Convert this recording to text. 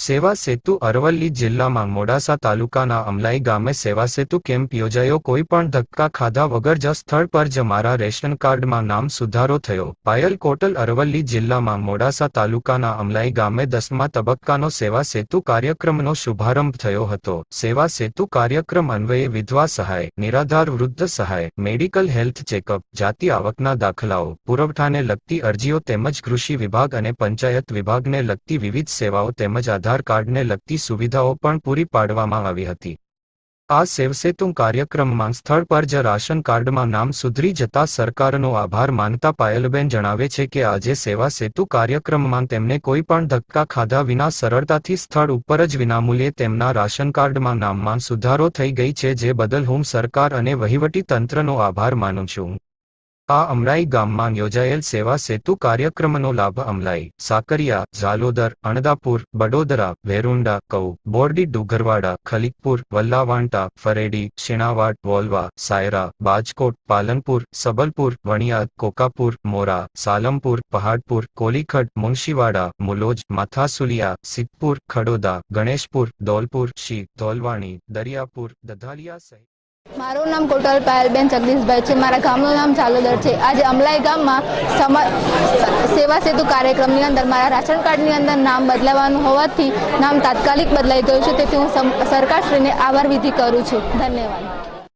સેવા સેતુ અરવલ્લી જિલ્લામાં મોડાસા તાલુકાના અમલાઈ ગામે સેવા સેતુ કેમ્પ યોજાયો. કોઈ પણ ધક્કા ખાધા વગર જ સ્થળ પર જ મારા રેશન કાર્ડમાં નામ સુધારો થયો. પાયલ કોટલ અરવલ્લી જિલ્લામાં મોડાસા તાલુકાના અમલાઈ ગામે દસમા તબક્કાનો સેવા સેતુ કાર્યક્રમનો શુભારંભ થયો હતો. સેવા સેતુ કાર્યક્રમ અન્વયે વિધવા સહાય, નિરાધાર વૃદ્ધ સહાય, મેડિકલ હેલ્થ ચેકઅપ, જાતિ આવકના દાખલાઓ, પુરવઠાને લગતી અરજીઓ તેમજ કૃષિ વિભાગ અને પંચાયત વિભાગને લગતી વિવિધ સેવાઓ તેમજ આધાર કાર્ડને લગતી સુવિધાઓ પણ પૂરી પાડવામાં આવી હતી. આ સેવસેતુ કાર્યક્રમમાં સ્થળ પર જ રાશન કાર્ડમાં નામ સુધરી જતા સરકારનો આભાર માનતા પાયલબેન જણાવે છે કે આજે સેવા સેતુ કાર્યક્રમમાં તેમને કોઈ પણ ધક્કા ખાધા વિના સરળતાથી સ્થળ ઉપર જ વિનામૂલ્યે તેમના રાશન કાર્ડમાં નામમાં સુધારો થઈ ગઈ છે, જે બદલ હું સરકાર અને વહીવટી તંત્રનો આભાર માનું છું. આ અમરાઈ ગામમાં યોજાયેલ સેવા સેતુ કાર્યક્રમનો લાભ અમલાઈ, સાકરિયા, ઝાલોદર, અણદાપુર, બડોદરા, વેરુંડા કૌ બોરડી, ડુગરવાડા ખલીકપુર વલ્લાવાંટા, ફરેડી, શિણાવાડ, વોલવા, સાયરા, બાજકોટ, પાલનપુર, સબલપુર, વણિયાદ, કોકાપુર, મોરા, સાલમપુર, પહાડપુર, કોલીખડ, મુનશીવાડા, મુલોજ, માથાસુલિયા, સિદ્ધપુર, ખડોદા, ગણેશપુર, દોલપુર, શી, ધોલવાણી, દરિયાપુર, દધાલિયા સહિત મારું નામ કોટલ પાયલબેન જગદીશભાઈ છે. મારા ગામનું નામ ચાલોદર છે. આજે અમલાઈ ગામમાં સેવા સેતુ કાર્યક્રમની અંદર મારા રાશન કાર્ડની અંદર નામ બદલાવાનું હોવાથી નામ તાત્કાલિક બદલાઈ ગયું છે. તેથી હું સરકારશ્રીને આભાર વિધિ કરું છું. ધન્યવાદ.